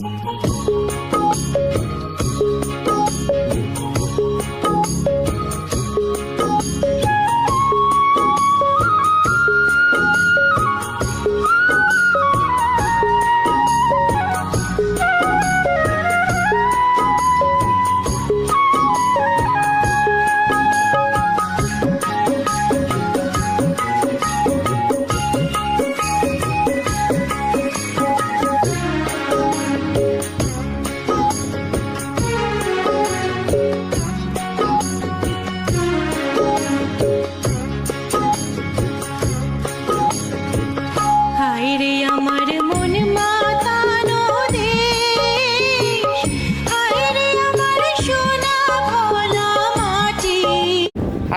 হায়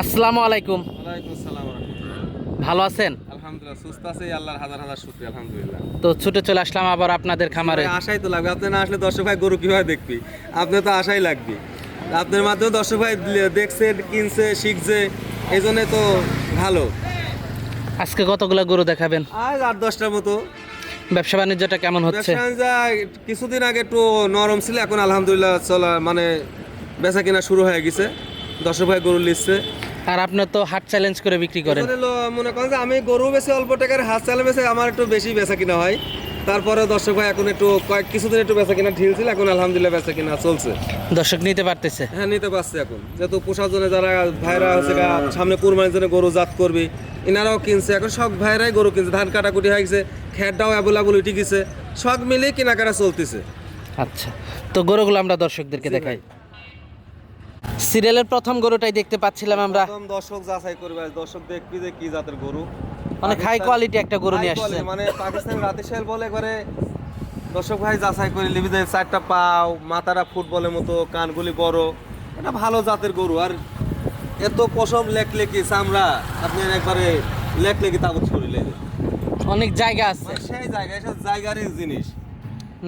আসসালামু আলাইকুম। ওয়ালাইকুম আসসালাম রহমতুল্লাহ। ভালো আছেন? আলহামদুলিল্লাহ সুস্থ আছে আল্লাহর হাজার হাজার শুক্রিয়া আলহামদুলিল্লাহ। তো ছুটে চলে আসলাম আবার আপনাদের খামারে। আশাই তো লাগবে আপনি না আসলে দর্শক ভাই গরু কীভাবে দেখবি? আপনার তো আশাই লাগবে। আপনার মাধ্যমে দর্শক ভাই দেখছে কিনছে শিখছে এই জন্য তো ভালো। আজকে কতগুলো গরু দেখাবেন? আজ আট দশটার মতো। ব্যবসা বাণিজ্যটা কেমন হচ্ছে? কিছুদিন আগে একটু নরম ছিল এখন আলহামদুলিল্লাহ চলা মানে বেচা কিনা শুরু হয়ে গেছে। দর্শক ভাই গরু লিখছে আর আপনার তো হাট চ্যালেঞ্জ করে বিক্রি করেন। মনে করেন যে আমি গরু বেশি অল্প টাকার হাত চালে বেশি আমার একটু বেশি বেচা কিনা হয়। তারপরে দর্শক ভাই এখন একটু কয়েক কিছুদিন একটু বেচা কিনা ঢিল ছিল এখন আলহামদুলিল্লাহ বেচা কিনা চলছে। দর্শক নিতে পারতেছে। হ্যাঁ নিতে পারছে এখন। যেহেতু পোষার জন্য যারা ভাইরা হচ্ছে গা সামনে কুরবানির জন্য গরু জাত করবি এনারাও কিনছে। এখন সব ভাইরাই গরু কিনছে। ধান কাটাকুটি হয়ে গেছে খেরটাও অ্যাভেলেবল উঠে গেছে। সব মিলে কেনাকাটা চলতেছে। আচ্ছা। তো গরুগুলো আমরা দর্শকদেরকে দেখাই। সিরিয়ালের প্রথম গরুটাই দেখতে পাচ্ছিলাম আমরা। প্রথম দর্শক যাচাই করবে দর্শক দেখবি যে কি জাতের গরু। অনেক হাই কোয়ালিটি একটা গরু নিয়ে আসছে। মানে পাকিস্তান রাতিশাল বলে একবারে দর্শক ভাই যাচাই করে লিবি যে চারটা পাও মাথাটা ফুটবলের মতো কানগুলি বড়। এটা ভালো জাতের গরু। আর এত পশম লেকলেকি চামড়া আপনি একবারে লেকলেকি তাবুত করিলে অনেক জায়গা আছে। মানে সেই জায়গা এসব জায়গারই জিনিস।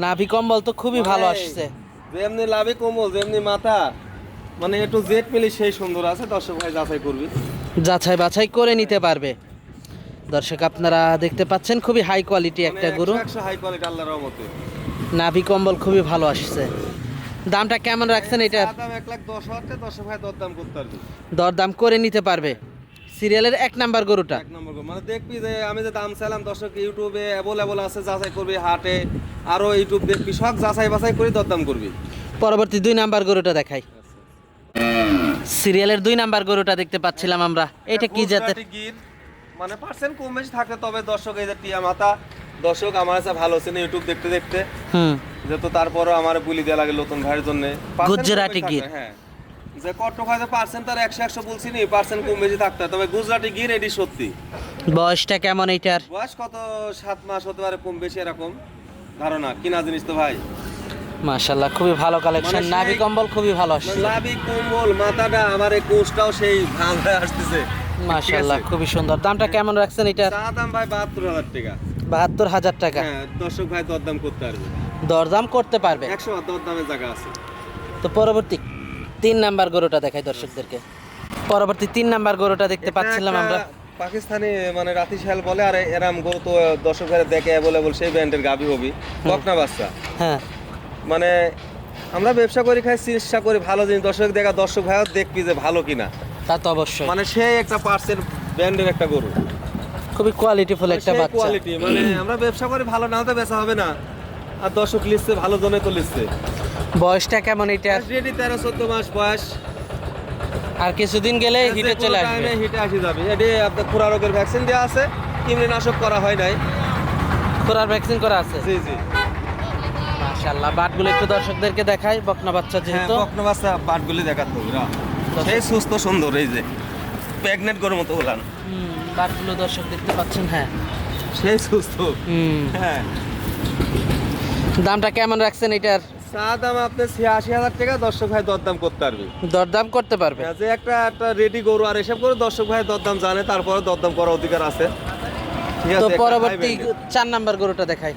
নাভি কম্বল তো খুবই ভালো মানে আসছে। যেমনি লাভি কোমল যেমনি মাথা মানে একটু জেট মিলি সেই সুন্দর আছে দর্শক ভাই যাচাই করবি। যাচাই বাছাই করে নিতে পারবে। দর্শক আপনারা দেখতে পাচ্ছেন খুবই হাই কোয়ালিটি একটা গরু। হাই কোয়ালিটি আল্লাহর রহমতে। নাভি কম্বল খুবই ভালো আসছে। দামটা কেমন রাখছেন এটা? দাম এক লাখ দশ হাজার টাকা, দর্শক ভাই দরদাম করতে পারবি। দরদাম করে নিতে পারবে। সিরিয়ালের এক নাম্বার গরুটা। এক নম্বর গো। মানে দেখবি যে আমি যে দাম চাইলাম দর্শক ইউটিউবে অ্যাভেলেবল আছে যাচাই করবে হাটে আরও ইউটিউব দেখবি সব যাচাই বাছাই করে দরদাম করবি। পরবর্তী দুই নাম্বার গরুটা দেখাই। সিরিয়ালের দুই নাম্বার গরুটা দেখতে পাচ্ছিলাম আমরা। এটা কি জাতের? মানে পার্সেন্ট কম বেশি থাকে তবে দর্শক এই যে টিয়া মাথা দর্শক আমার কাছে ভালো আছে ইউটিউব দেখতে দেখতে। হুম। যেহেতু তারপরও আমার বুলি দেওয়া লাগে নতুন ভাইয়ের জন্য। গুজরাটি গির। হ্যাঁ। যে কত খাইতে পার্সেন্ট তার একশো একশো বলছি নি পার্সেন্ট কম বেশি থাকতে হয়। তবে গুজরাটি গির এটি সত্যি। বয়সটা কেমন এইটার? বয়স কত? সাত মাস হতে পারে কম বেশি এরকম ধারণা। কিনা জিনিস তো ভাই। মাশাল্লাহ খুবই ভালো কালেকশন মানে নাভি কম্বল খুবই ভালো আসছে। লাভি কোমল মাথাটা আমার এই কোষটাও সেই হয়ে আসতেছে। মাশাল্লাহ খুবই সুন্দর। দামটা কেমন রাখছেন এটার? চা দাম ভাই বাহাত্তর হাজার টাকা। বাহাত্তর হাজার টাকা। হ্যাঁ দর্শক ভাই দরদাম করতে পারবে। দরদাম করতে পারবে। একশো দরদামের জায়গা আছে। তো পরবর্তী তিন নাম্বার গরুটা দেখাই দর্শকদেরকে। পরবর্তী তিন নাম্বার গরুটা দেখতে পাচ্ছিলাম আমরা। পাকিস্তানি মানে রাতি শাল বলে আর এরাম গরু তো দর্শক ভাই দেখে অ্যাভেলেবল সেই ব্র্যান্ডের গাবি হবি বকনা বাচ্চা। হ্যাঁ। মানে আমরা ব্যবসা করি খাই চিকিৎসা করি ভালো জিনিস। দর্শক দেখা দর্শক ভাইও দেখবি যে ভালো কিনা। তা তো অবশ্যই। মানে সেই একটা পার্সের ব্র্যান্ডের একটা গরু। খুবই কোয়ালিটি কোয়ালিটিফুল একটা বাচ্চা। কোয়ালিটি মানে আমরা ব্যবসা করি ভালো না হতে বেচা হবে না। আর দর্শক লিখছে ভালো জনে তো লিখছে বয়সটা কেমন এটা? রেডি তেরো চোদ্দ মাস বয়স। আর কিছুদিন গেলে হিটে চলে আসবে। হিটে আসি যাবে। এটি আপনার খুরা রোগের ভ্যাকসিন দেওয়া আছে কীটনাশক করা হয় নাই। তোরার ভ্যাকসিন করা আছে? জি জি। মাশাআল্লাহ। বাটগুলো একটু দর্শকদেরকে দেখাই বকনা বাচ্চা হ্যাঁ যেহেতু। বকনা বাচ্চা বাটগুলি দেখাতে হবে। সেই সুস্থ সুন্দর এই যে প্রেগনেন্ট গরুর মতো বাটগুলো দর্শক দেখতে পাচ্ছেন হ্যাঁ। সেই সুস্থ। হ্যাঁ। দামটা কেমন রাখছেন এটার? চা দাম আপনি ছিয়াশি হাজার টাকা দর্শক ভাই দরদাম করতে পারবে। দরদাম করতে পারবে? হ্যাঁ, যে একটা একটা রেডি গরু আর এসব করে দর্শক ভাই দরদাম জানে তারপরে দরদাম করার অধিকার আছে। ঠিক তো আছে, পরবর্তী চার নাম্বার গরুটা দেখাই।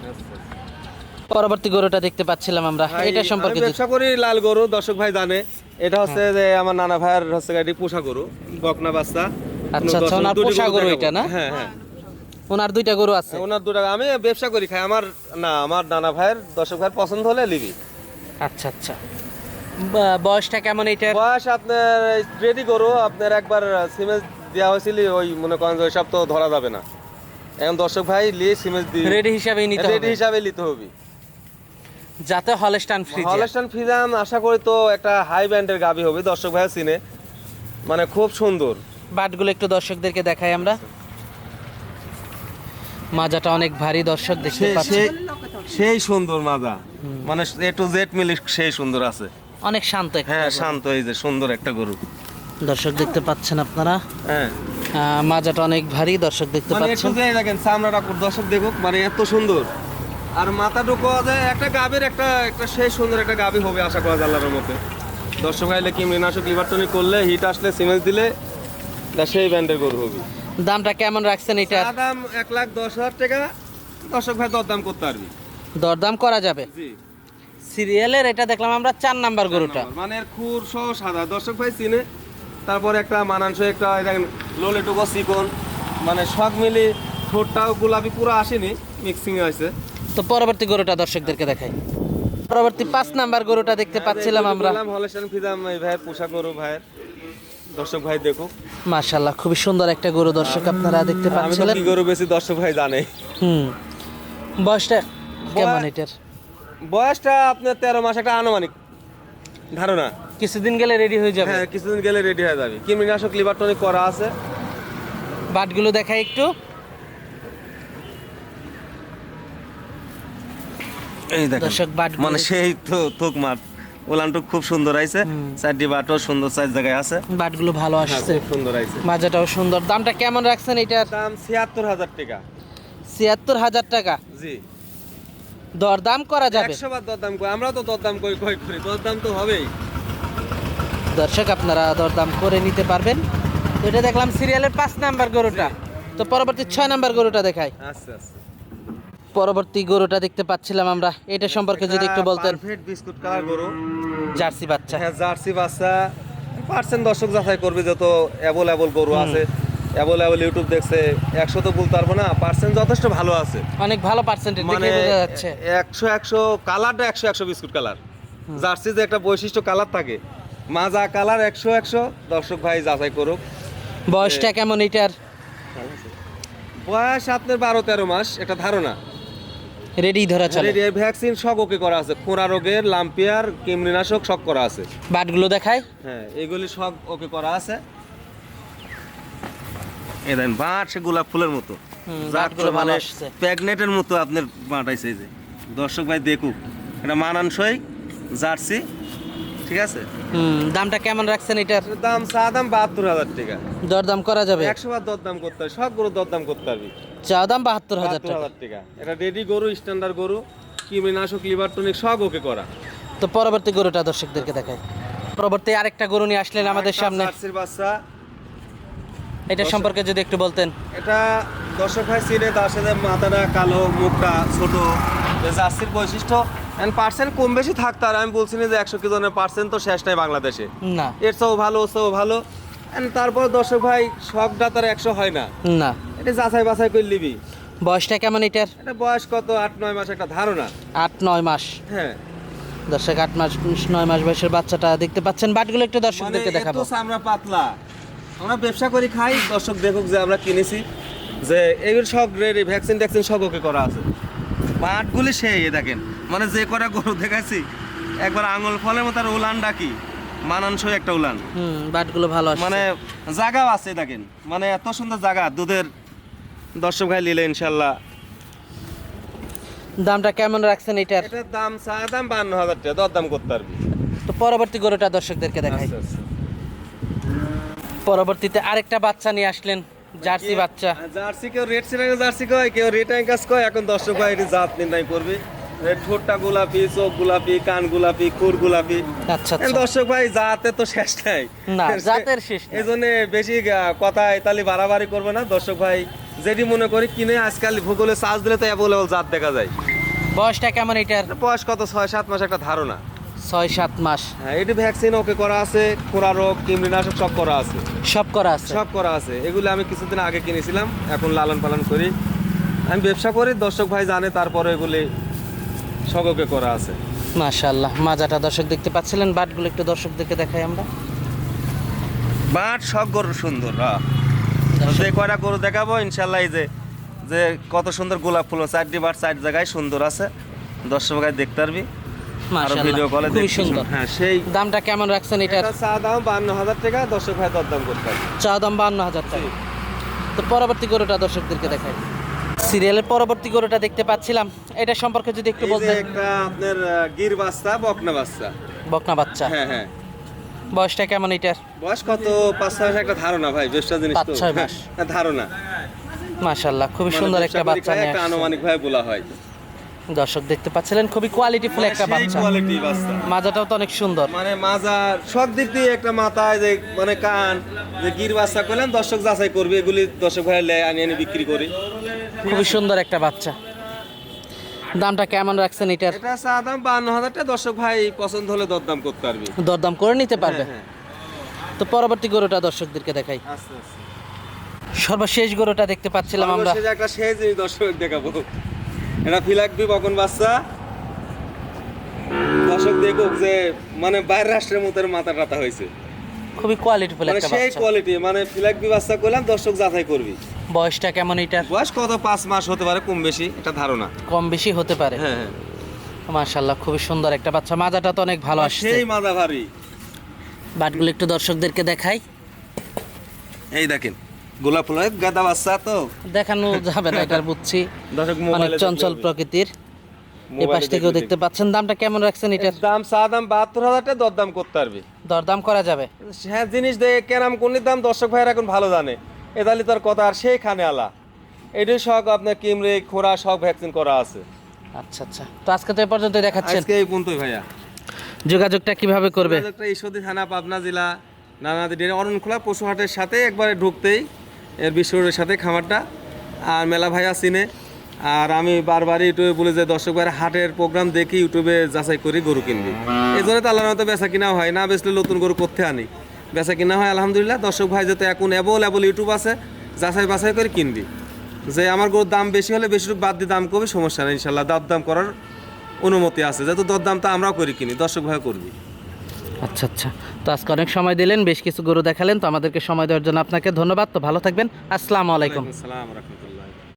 পরবর্তী গরুটা দেখতে পাচ্ছিলাম আমরা। এটা সম্পর্কে ব্যবসা করি লাল গরু দর্শক ভাই জানে। এটা হচ্ছে যে আমার নানা ভাইয়ের হচ্ছে গাড়ি পোষা গরু বকনা বাচ্চা। আচ্ছা, আচ্ছা, ওনার পোষা গরু এটা না? হ্যাঁ হ্যাঁ। ওনার দুইটা গরু আছে? ওনার দু টাকা আমি ব্যবসা করি খাই। আমার না আমার নানা ভাইয়ের দর্শক ভাইয়ের পছন্দ হলে লিবি আচ্ছা আচ্ছা। বা- বয়সটা কেমন এটার? বয়স আপনার রেডি করো আপনার একবার সিমেজ দেওয়া হয়েছিল ওই মনে করেন যে ওইসব তো ধরা যাবে না। এখন দর্শক ভাই লিয়ে সিমেজ দিয়ে রেডি হিসাবেই নিতে রেডি হিসাবে নিতে হবে। যাতে হলস্টান ফ্রিজ হলস্টান ফিজান আশা করি তো একটা হাই ব্যান্ডের গাবি হবে দর্শক ভাই সিনে মানে খুব সুন্দর। বাটগুলো একটু দর্শকদেরকে দেখাই আমরা। মাজাটা অনেক ভারী দর্শক দেখতে পাচ্ছেন। সেই সুন্দর মাজা। মানে এ টু জেড মিলে সেই সুন্দর আছে। অনেক শান্ত হ্যাঁ শান্ত এই যে সুন্দর একটা গরু। দর্শক দেখতে পাচ্ছেন আপনারা। হ্যাঁ। মাজাটা অনেক ভারী দর্শক দেখতে মানে একটু পাচ্ছেন। দেখেন চামড়াটা দর্শক দেখুক মানে এত সুন্দর। আর মাথা মাথাটুকু যায় একটা গাবির একটা একটা সেই সুন্দর একটা গাবি হবে আশা করা যায় আল্লাহর মতে দর্শক আইলে কি মৃনাশক লিভারটনিক করলে হিট আসলে সিমেন্ট দিলে সেই ব্যান্ডের গরু হবে। দামটা কেমন রাখছেন এটা দাম এক লাখ দশ হাজার টাকা। দর্শক ভাই দরদাম করতে পারবি। দরদাম করা যাবে? জি। সিরিয়ালের এটা দেখলাম আমরা চার নাম্বার গরুটা। মানে খুর সহ সাদা। দর্শক ভাই চিনে। তারপরে একটা মানানসই একটা দেখেন লোলেটুকু চিকন মানে সব মিলি ঠোঁটটাও গোলাপি পুরো আসেনি মিক্সিং হয়েছে। তো পরবর্তী গরুটা দর্শকদেরকে দেখাই। পরবর্তী পাঁচ নাম্বার গরুটা দেখতে পাচ্ছিলাম আমরা। গরু ভাইয়ের। দর্শক ভাই মাশাল্লাহ খুবই সুন্দর একটা গরু দর্শক আপনারা দেখতে পাচ্ছিলেন। গরু বেশি দর্শক ভাই জানে? হুম। বয়সটা কেমন এটার? বয়সটা আপনার তেরো মাস একটা আনুমানিক ধারণা। কিছুদিন গেলে রেডি হয়ে যাবে। হ্যাঁ কিছুদিন গেলে রেডি হয়ে যাবে। কীটনাশক লিভার টনিক করা আছে। বাটগুলো দেখাই একটু। এই দেখেন দর্শক বাট মানে সেই তো তোক মাঠ ওলানটুক খুব সুন্দর আইছে। চারটি বাটও সুন্দর সাইজ জায়গায় আছে। বাটগুলো ভালো হ্যাঁ, আসছে। সুন্দর আইছে। মাজাটাও সুন্দর। দামটা কেমন রাখছেন এটার? দাম ছিয়াত্তর হাজার টাকা। ছিয়াত্তর হাজার টাকা? জি। দরদাম করা যাবে? একশো বার দরদাম করি। আমরা তো দরদাম করি কই করি? দরদাম তো হবেই। দর্শক আপনারা দরদাম করে নিতে পারবেন। এটা দেখলাম সিরিয়ালের পাঁচ নাম্বার গরুটা। তো পরবর্তী ছয় নাম্বার গরুটা দেখাই। আচ্ছা আচ্ছা। পরবর্তী গরুটা দেখতে পাচ্ছিলাম আমরা। এটা সম্পর্কে যদি একটু বলতেন। বিস্কুট কালার গরু। জার্সি বাচ্চা। হ্যাঁ জার্সি বাচ্চা। পার্সেন্ট দর্শক যাচাই করবে যত অ্যাভেলেবল গরু আছে। অ্যাভেলেবল ইউটিউব দেখছে একশো তো বলতে পারব না। পার্সেন্ট যথেষ্ট ভালো আছে। অনেক ভালো পার্সেন্টেজ মানে দেখে বোঝা যাচ্ছে। একশো একশো কালারটা একশো একশো বিস্কুট কালার জার্সি যে একটা বৈশিষ্ট্য কালার থাকে। মাজা কালার একশো একশো। দর্শক ভাই যাচাই করুক। বয়সটা কেমন এটার? বয়স আপনার বারো তেরো মাস একটা ধারণা। রেডি ধরা চলে। ভ্যাকসিন সব ওকে করা আছে। রোগের লাম্পিয়ার কৃমিনাশক সব করা আছে। বাটগুলো দেখাই। হ্যাঁ এগুলি সব ওকে করা আছে। এই দেন বাঁট সে গোলাপ ফুলের মতো। বাঁটগুলো মানে। প্যাগনেটের মতো আপনার বাঁটাইছে যে। দর্শক ভাই দেখুক এটা মানানসই জার্সি ঠিক আছে? হুম দামটা কেমন রাখছেন এটার? এটার দাম চা দাম বাহাত্তর হাজার টাকা। দরদাম করা যাবে। একশো বার দরদাম করতে হবে সবগুলো দরদাম করতে পারবি চা দাম বাহাত্তর হাজার টাকা। এটা রেডি গরু স্ট্যান্ডার্ড গরু কৃমিনাশক লিভার টনিক সব ওকে করা। তো পরবর্তী গরুটা দর্শকদেরকে দেখাই। পরবর্তী আরেকটা গরু নিয়ে আসলেন আমাদের সামনে। বাচ্চা। এটা সম্পর্কে যদি একটু বলতেন। এটা দর্শক ভাই চিনে তার সাথে মাথাটা কালো মুখটা ছোট। জার্সির বৈশিষ্ট্য। এন্ড পার্সেন্ট কম বেশি থাকতো আর আমি বলছি না যে একশো কি জনের পার্সেন্ট তো শেষ নাই বাংলাদেশে। না। এর চেয়েও ভালো ওর চেয়েও ভালো। এন্ড তারপর দর্শক ভাই শখটা তার একশো হয় না। না। এটা যাচাই বাছাই করে নিবি। বয়সটা কেমন এটার? এটা বয়স কত? আট নয় মাস একটা ধারণা। আট নয় মাস। হ্যাঁ। দর্শক আট মাস নয় মাস বয়সের বাচ্চাটা দেখতে পাচ্ছেন। বাটগুলো একটু মানে দর্শকদেরকে এত দেখাবো চামড়া পাতলা। আমরা ব্যবসা করি খাই। দর্শক দেখুক যে আমরা কিনেছি। যে এগুলো সব রেডি ভ্যাকসিন ট্যাকসিন সব ওকে করা আছে। পাটগুলি সেই দেখেন। মানে যে কটা গরু দেখাচ্ছি একবার আঙুল ফলের মতো আর উলান ডাকি। মানানসই একটা উলান। হুম বাটগুলো ভালো মানে জায়গাও আছে দেখেন। মানে এত সুন্দর জায়গা দুধের দর্শক ভাই নিলে ইনশাল্লাহ। দামটা কেমন রাখছেন এটার? এটার দাম চা দাম বান্ন হাজার টাকা দর দাম করতে পারবি। তো পরবর্তী গরুটা দর্শকদেরকে দেখাই। আচ্ছা, আচ্ছা। পরবর্তীতে আরেকটা বাচ্চা নিয়ে আসলেন জার্সি বাচ্চা। জার্সি কেউ রেড সিরাঙ্গে জার্সি কয়? কেউ রেড অ্যাঙ্কাস কয়? এখন দর্শক ভাই এটি জাত নির্ণয় করবে। ঠোঁটটা গোলাপি চোখ গোলাপি কান গোলাপি খুর গোলাপি। আচ্ছা আচ্ছা। দর্শক ভাই জাতে তো শেষ নাই। না, জাতের শেষ এই জন্য বেশি কথা ইতালি বাড়াবাড়ি করবে না। দর্শক ভাই যেটি মনে করি কিনে আজকাল ভূগোলে চার্জ দিলে তো অ্যাভেলেবল জাত দেখা যায়। বয়সটা কেমন এটার? বয়স কত? ছয় সাত মাস একটা ধারণা। ছয় সাত মাস। হ্যাঁ এটি ভ্যাকসিন ওকে করা আছে খোরা রোগ কৃমিনাশক সব করা আছে। সব করা আছে? সব করা আছে। এগুলো আমি কিছুদিন আগে কিনেছিলাম এখন লালন পালন করি। আমি ব্যবসা করি দর্শক ভাই জানে তারপরে এগুলি সগকে করা আছে। মাশাআল্লাহ মাজাটা দর্শক দেখতে পাচ্ছিলেন বাটগুলো একটু দর্শকদেরকে দেখাই আমরা। বাট সব গরু সুন্দর হ্যাঁ। যে কয়টা গরু দেখাবো ইনশাল্লাহ এই যে যে কত সুন্দর গোলাপ ফুল চারটি বাট চার জায়গায় সুন্দর আছে। দর্শক দেখতে পারবি। ভিডিও কলে খুবই সুন্দর। হ্যাঁ সেই দামটা কেমন রাখছেন এটা চা দাম বান্ন হাজার টাকা দর্শক ভাই দরদাম করতে চা দাম বান্ন হাজার টাকা। তো পরবর্তী গরুটা দর্শকদেরকে দেখাই। সিরিয়ালের পরবর্তী গরুটা দেখতে পাচ্ছিলাম। এটা সম্পর্কে যদি একটু এই বলতেন। একটা আপনার গির বাচ্চা বকনা বাচ্চা। বকনা বাচ্চা। হ্যাঁ হ্যাঁ। বয়সটা কেমন এটার? বয়স কত? পাঁচ ছয় মাস একটা ধারণা ভাই জিনিস পাঁচ ছয় মাস। হ্যাঁ, ধারণা। মাশাআল্লাহ খুবই মানে সুন্দর একটা বাচ্চা নিয়ে একটা আনুমানিক ভাবে বলা হয়। দর্শক দেখতে পাচ্ছিলেন খুবই কোয়ালিটিফুল একটা মানে বাচ্চা। কোয়ালিটি বাচ্চা। মাজাটাও তো অনেক সুন্দর। মানে মাজার সব দিক দিয়ে একটা মাথায় যে মানে কান যে গির বাচ্চা করলেন দর্শক যাচাই করবে এগুলি দর্শক ভাই লেয় আনি আনি বিক্রি করি। খুবই সুন্দর একটা বাচ্চা। দামটা কেমন রাখছেন এটার? এটা চা দাম বান্ন হাজার টাকা। দর্শক ভাই পছন্দ হলে দরদাম করতে পারবি। দরদাম করে নিতে পারবে। হ্যাঁ, তো পরবর্তী গরুটা দর্শকদেরকে দেখাই। আচ্ছা আচ্ছা। সর্বশেষ গরুটা দেখতে পাচ্ছিলাম আমরা। একটা জিনিস দর্শক দেখাবো। এটা ফিলাকবি বকন বাচ্চা। দর্শক দেখুক যে মানে বাইরের রাষ্ট্রের মতো মাথা টাতা হয়েছে। খুবই কোয়ালিটিফুল মানে একটা সেই কোয়ালিটি মানে ফিলাকবি বাচ্চা করলাম দর্শক যাচাই করবি। বয়সটা কেমন এটার? বয়স কত? পাঁচ মাস হতে পারে কম বেশি এটা ধারণা। কম বেশি হতে পারে। হ্যাঁ হ্যাঁ। মাশাআল্লাহ খুবই সুন্দর একটা বাচ্চা। মাজাটা তো অনেক ভালো আসছে। সেই মাথা ভারী বাটগুলো একটু দর্শকদেরকে দেখাই। এই দেখেন গোলাপ ফুল গাদা বাচ্চা তো। দেখানো যাবে না এটার বুঝছি অনেক চঞ্চল প্রকৃতির। এই পাশ থেকেও দেখতে পাচ্ছেন দামটা কেমন রাখছেন এটার? দাম চা দাম বাহাত্তর হাজার টাকা দরদাম করতে পারবি। দরদাম করা যাবে। হ্যাঁ জিনিস দেখে কেরাম কোন দাম দর্শক ভাইয়ের এখন ভালো জানে। এদালি তার কথা আর সেই খানে আলা। এটাই সব আপনার কিমরে খোরা সব ভ্যাকসিন করা আছে। আচ্ছা আচ্ছা। তো আজকে তো এ পর্যন্ত দেখাচ্ছেন। আজকে এই পর্যন্তই ভাইয়া। যোগাযোগটা কীভাবে করবে? ঈশ্বরদী থানা, পাবনা জেলা নানাদি ডেরে অরণখোলা, পশুহাটের সাথে একবারে ঢুকতেই এর বিশ্বরের সাথে খামারটা। আর মেলা ভাইয়া চিনে। আর আমি বারবার ইউটিউবে বলে যে, দর্শক ভাইয়ের, হাটের প্রোগ্রাম দেখি ইউটিউবে যাচাই করি গরু কিনবি। এই জন্য তো আল্লাহর মতো বেচা কিনা হয় না, বেচলে নতুন গরু করতে আনি। বেচা কিনা হয়, আলহামদুলিল্লাহ, দর্শক ভাই যাতে এখন অ্যাবল অ্যাবল ইউটিউব আছে, যাচাই বাছাই করে কিনবি। যে আমার গরুর দাম বেশি হলে বেশি বাদ দিয়ে দাম করবে সমস্যা নেই, ইনশাল্লাহ। দর দাম করার অনুমতি আছে যেহেতু দরদাম তো আমরাও করি কিনি দর্শক ভাই করবি। আচ্ছা আচ্ছা। তো আজকে অনেক সময় দিলেন বেশ কিছু গরু দেখালেন তো আমাদেরকে সময় দেওয়ার জন্য আপনাকে ধন্যবাদ। তো ভালো থাকবেন আসসালামু আলাইকুম। আসসালাম